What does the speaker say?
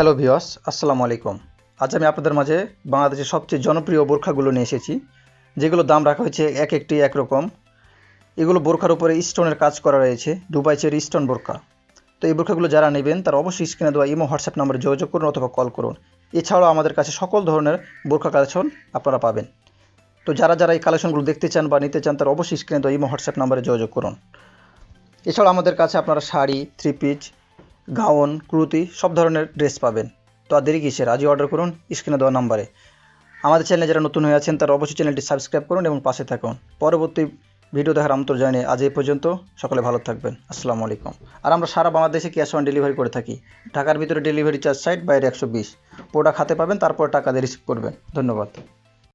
Hello ভিওস আসসালামু আলাইকুম। আজ আমি আপনাদের মাঝে বাংলাদেশের সবচেয়ে জনপ্রিয় বোরখাগুলো নিয়ে এসেছি যেগুলো দাম রাখা হয়েছে এক একটি একরকম এগুলো বোরখার উপরে স্টোনের কাজ করা রয়েছে দুবাই চেরি স্টোন বোরখা। তো এই বোরখাগুলো যারা নেবেন, তারা অবশ্যই স্ক্রিনে দেওয়া ইমো, হোয়াটসঅ্যাপ নম্বরে যোগাযোগ করুন অথবা কল করুন। এছাড়াও আমাদের কাছে সকল ধরনের বোরখা কালেকশন আপনারা পাবেন। তো যারা যারা এই কালেকশনগুলো দেখতে চান বা নিতে চান, তারা অবশ্যই স্ক্রিনে দেওয়া ইমো, হোয়াটসঅ্যাপ নম্বরে যোগাযোগ করুন। এছাড়াও আমাদের কাছে আপনারা sari, three piece gown kurti, সব ধরনের ড্রেস পাবেন। তো আর দেরি কিসের? আজই অর্ডার করুন স্ক্রিনে দেওয়া নাম্বারে। আমাদের চ্যানেলে যারা নতুন হয়ে আছেন, তারা অবশ্যই চ্যানেলটি সাবস্ক্রাইব করুন এবং পাশে থাকুন। পরবর্তী ভিডিও দেখার আমন্ত্রণ জানিয়ে আজ এই পর্যন্ত সকলে ভালো থাকবেন। আসসালামু আলাইকুম। আর আমরা সারা বাংলাদেশে ক্যাশ অন ডেলিভারি করে থাকি। ঢাকার ভিতরে ডেলিভারি চার্জ সাইট বাইরে একশো বিশ। প্রোডাক্ট হাতে পাবেন, তারপর টাকা দিয়ে রিসিভ করবেন। ধন্যবাদ।